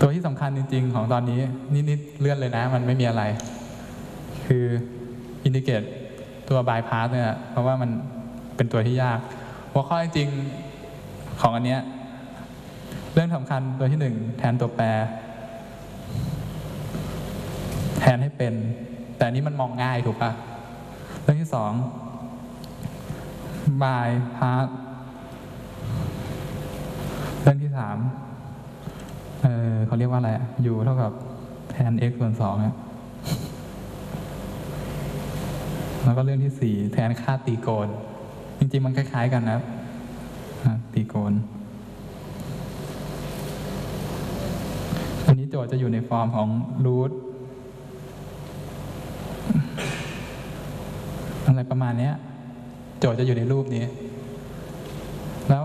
ตัวที่สำคัญจริง ๆ ของตอนนี้นิดๆเลื่อนเลยนะ มันไม่มีอะไร คืออินดิเกตตัวบายพาสเนี่ยเพราะว่ามันเป็นตัวที่ยาก หัวข้อจริงๆของอันเนี้ยเรื่องสำคัญตัวที่หนึ่งแทนตัวแปร แทนให้เป็น แต่อันนี้มันมองง่ายถูกปะเรื่องที่สองบายพาสเรื่องที่สาม เออเขาเรียกว่าอะไรอะ u เท่ากับแทน x ส่วนสองอะแล้วก็เรื่องที่สี่แทนค่าตีโกณจริงๆ มันคล้ายๆกันนะตีโกณอันนี้โจทย์จะอยู่ในฟอร์มของ root อะไรประมาณเนี้ยโจทย์จะอยู่ในรูปนี้ แล้ว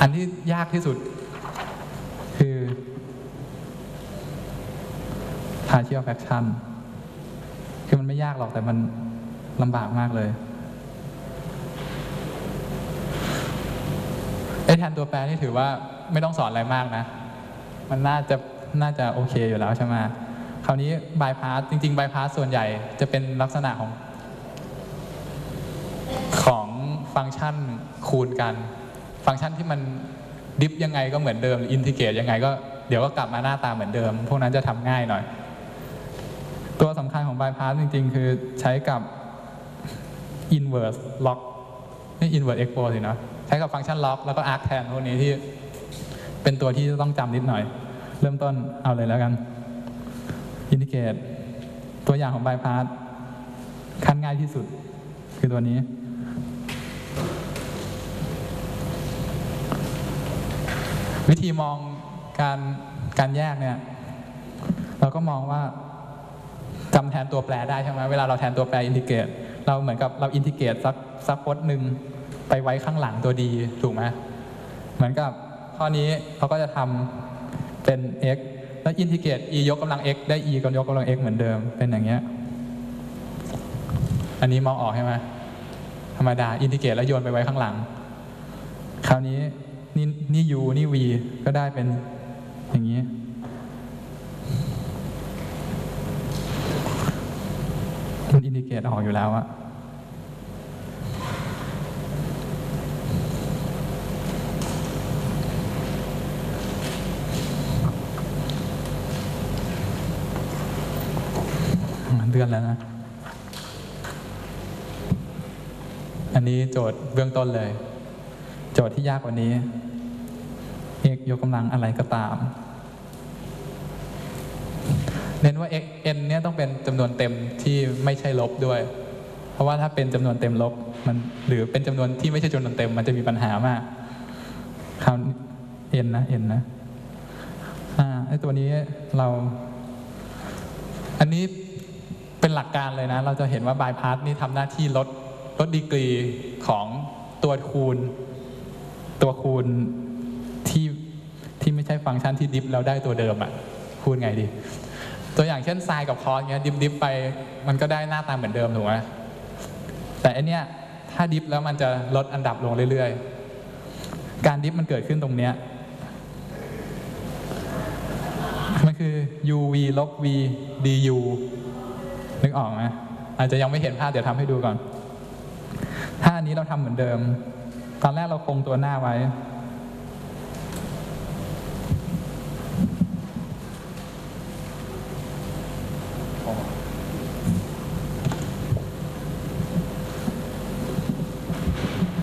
อันที่ยากที่สุด คือ partial fraction คือมันไม่ยากหรอกแต่มันลำบากมากเลยไอ้แทนตัวแปรนี่ถือว่าไม่ต้องสอนอะไรมากนะ มันน่าจะน่าจะโอเคอยู่แล้วใช่ไหมคราวนี้บายพาสจริงๆบายพาสส่วนใหญ่จะเป็นลักษณะของของฟังก์ชันคูณกัน ฟังก์ชันที่มันดิฟยังไงก็เหมือนเดิมอินทิเกรตยังไงก็เดี๋ยวก็กลับมาหน้าตาเหมือนเดิม พวกนั้นจะทำง่ายหน่อย ตัวสำคัญของบายพาสจริง ๆ คือใช้กับ inverse lock นี่ inverse expo สินะใช้กับฟังก์ชันล็อกแล้วก็ arc แทนพวกนี้ที่เป็นตัวที่ต้องจำนิดหน่อย เริ่มต้นเอาเลยแล้วกัน อินดิเกตตัวอย่างของบายพาสขั้นง่ายที่สุด คือตัวนี้ วิธีมองการการแยกเนี่ย เราก็มองว่าจำแทนตัวแปรได้ใช่ไหมเวลาเราแทนตัวแปรอินทิเกรตเราเหมือนกับเราอินทิเกรตสักสักพจน์หนึ่งไปไว้ข้างหลังตัวดีถูกไหมเหมือนกับข้อนี้เขาก็จะทำเป็น x แล้วอินทิเกรต e ยกกำลัง x ได้ e กับยกกำลัง x เหมือนเดิมเป็นอย่างเงี้ยอันนี้มองออกใช่ไหมธรรมดาอินทิเกรตแล้วโยนไปไว้ข้างหลัง คราวนี้ นี่นี่ u นี่ v ก็ได้เป็นอย่างนี้ มันอินดิเกตออกอยู่แล้วอะมันเลื่อนแล้วนะ อันนี้โจทย์เบื้องต้นเลย โจทย์ที่ยากกว่านี้ x ยกกำลังอะไรก็ตาม เน้นว่า x n เนี่ยต้องเป็นจำนวนเต็มที่ไม่ใช่ลบด้วย เพราะว่าถ้าเป็นจำนวนเต็มลบมันหรือเป็นจำนวนที่ไม่ใช่จำนวนเต็มมันจะมีปัญหามากคราว n นะ n นะอ่าไอตัวนี้เรา อันนี้เป็นหลักการเลยนะ เราจะเห็นว่าบายพาสนี่ทำหน้าที่ลดลดดีกรีของตัวคูณ ตัวคูณที่ที่ไม่ใช่ฟังก์ชันที่ดิฟเราได้ตัวเดิมอะ่ะคูณไงดี ตัวอย่างเช่นไซน์กับคอสเงี้ยดิฟดิฟไปมันก็ได้หน้าตาเหมือนเดิมถูกไหมแต่อันเนี้ยถ้าดิฟแล้วมันจะลดอันดับลงเรื่อยๆ การดิฟมันเกิดขึ้นตรงเนี้ยมันคือ uv ลบ v du นึกออกไหมอาจจะยังไม่เห็นภาพเดี๋ยวทำให้ดูก่อน ถ้าอันนี้เราทำเหมือนเดิม ตอนแรกเราคงตัวหน้าไว้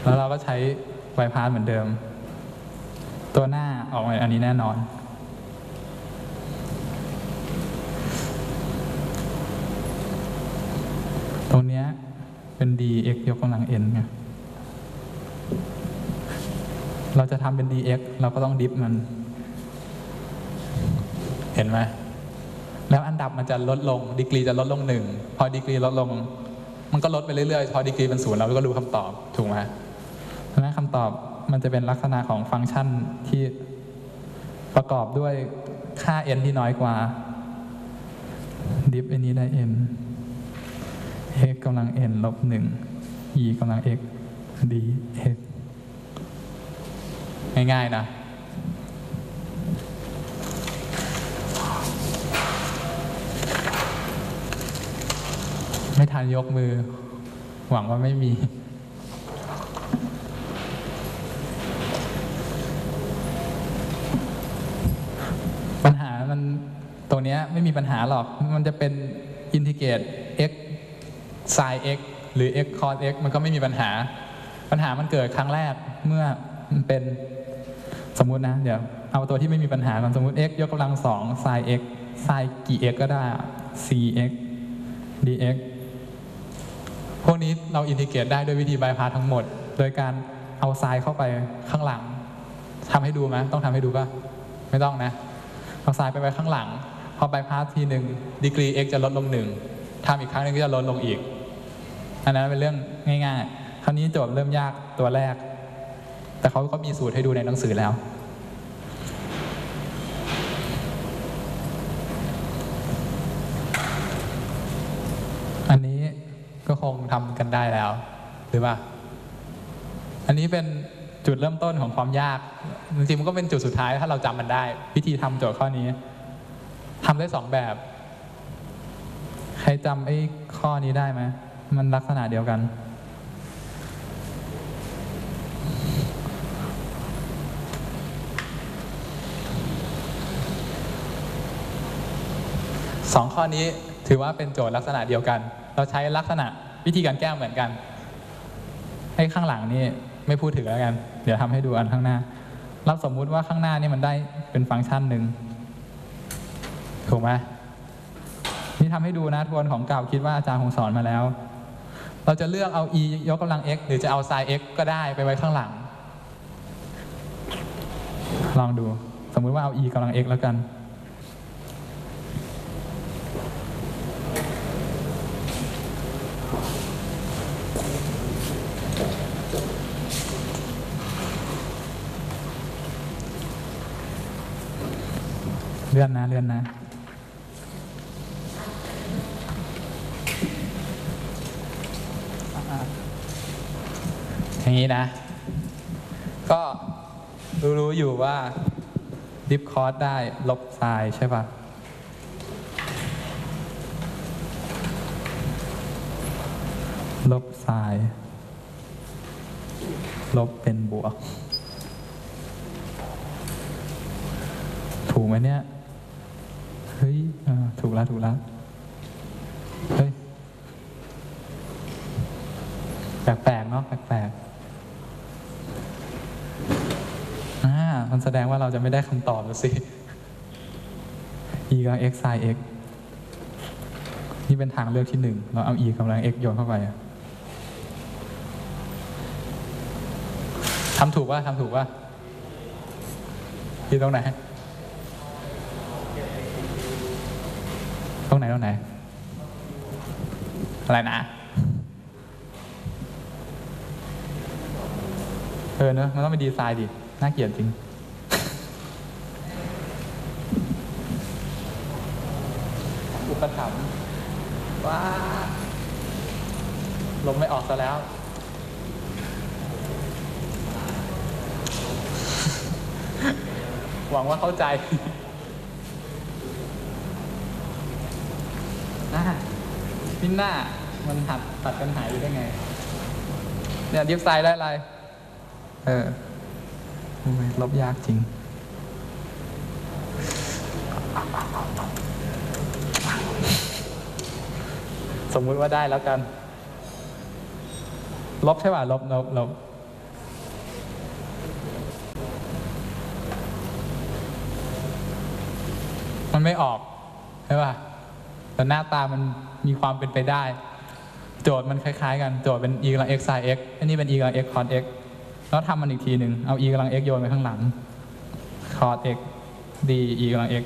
แล้วเราก็ใช้ไวพาสเหมือนเดิม ตัวหน้าออกมาอันนี้แน่นอน ตรงเนี้ยเป็น dx ยกกำลัง n ไง เราจะทำเป็น dx เราก็ต้องดิฟมัน เห็นไหมแล้วอันดับมันจะลดลง ดีกรีจะลดลงหนึ่ง พอดีกรีลดลง มันก็ลดไปเรื่อยๆ พอดีกรีเป็นศูนย์เราก็รู้คำตอบ ถูกไหมเพราะนั้นคำตอบมันจะเป็นลักษณะของฟังก์ชันที่ประกอบด้วยค่า n ที่น้อยกว่า ดิฟอันนี้ได้ n x กำลัง n ลบหนึ่ง e กำลัง x d x ง่ายๆนะไม่ทันยกมือ หวังว่าไม่มี ปัญหามันตรงเนี้ยไม่มีปัญหาหรอก มันจะเป็นอินทิเกรต x sin x หรือ x cos x มันก็ไม่มีปัญหา ปัญหามันเกิดครั้งแรกเมื่อ เป็นสมมุตินะ เดี๋ยวเอาตัวที่ไม่มีปัญหาก่อนสมมุติ x ยกกำลังสอง sin x sin กี่ x ก็ได้ cx dx พวกนี้เราอินทิเกรตได้ด้วยวิธีบายพาสทั้งหมด โดยการเอาไซน์เข้าไปข้างหลังทำให้ดูไหมต้องทำให้ดูป่ะ ไม่ต้องนะ เอาไซน์ไปไว้ข้างหลัง พอบายพาสทีหนึ่งดีกรี x จะลดลงหนึ่งทำอีกครั้งหนึงก็จะลดลงอีก อันนั้นเป็นเรื่องง่ายๆ คราวนี้โจทย์เริ่มยากตัวแรก แต่เขาก็มีสูตรให้ดูในหนังสือแล้ว อันนี้ก็คงทำกันได้แล้วหรือเปล่า อันนี้เป็นจุดเริ่มต้นของความยาก จริงๆมันก็เป็นจุดสุดท้ายถ้าเราจำมันได้ วิธีทำโจทย์ข้อนี้ทำได้สองแบบ ใครจำไอ้ข้อนี้ได้ไหมมันลักษณะเดียวกัน ข้อนี้ถือว่าเป็นโจทย์ลักษณะเดียวกัน เราใช้ลักษณะวิธีการแก้เหมือนกันให้ข้างหลังนี่ไม่พูดถึงแล้วกัน เดี๋ยวทำให้ดูอันข้างหน้ารับสมมุติว่าข้างหน้านี่มันได้เป็นฟังก์ชันหนึ่งถูกไหมนี่ทำให้ดูนะทวนของเก่าคิดว่าอาจารย์คงสอนมาแล้ว เราจะเลือกเอา e ยกกำลัง x หรือจะเอา sin x ก็ได้ไปไว้ข้างหลัง ลองดู สมมุติว่าเอา e กำลัง x แล้วกัน เลื่อนนะเลื่อนนะอย่างนี้นะ ก็รู้ๆอยู่ว่าดิฟคอร์สได้ลบไซน์ใช่ปะลบไซน์ลบเป็นบวก ถูกไหมเนี่ยเฮ้ย แล้วถูกแล้วเฮ้ยแปลกๆเนาะแปลกๆอ่ามันแสดงว่าเราจะไม่ได้คำตอบแล้วสิ e กำลัง x sin x นี่เป็นทางเลือกที่หนึ่ง เราเอา e กำลัง x โยนเข้าไปทำถูกว่าทำถูกว่าที่ตรงไหน รงไหนตรงไหน อะไรนะ เออเนอะมันต้องเป็นดีไซน์ดิ น่าเกลียดจริง อุปถัมภ์ว้าลมไม่ออกซะแล้วหวังว่าเข้าใจ อ่ามินหน้า มันหัดตัดกันหายได้ไง เนี่ยดิฟไซด์ได้อะไร เออลบยากจริง สมมุติว่าได้แล้วกัน ลบใช่ป่ะ ลบ ลบ ลบมันไม่ออกใช่ป่ะ แต่หน้าตามันมีความเป็นไปได้ โจทย์มันคล้ายๆ กันโจทย์เป็น e กำลัง x sin x อันนี้เป็น e กำลัง x cos x แล้วทำมันอีกทีหนึ่งเอา e กำลัง x โยนไปข้างหลัง cos x d e กำลัง x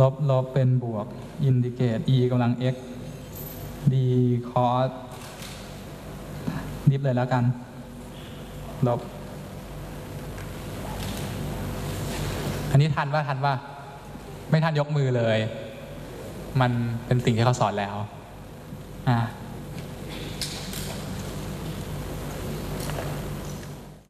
ลบลบเป็นบวก อินดิเกต e กำลัง x d cos ดิฟเลยแล้วกัน ลบ อันนี้ทันว่าทันว่า ไม่ทันยกมือเลย มันเป็นสิ่งที่เขาสอนแล้ว อ่า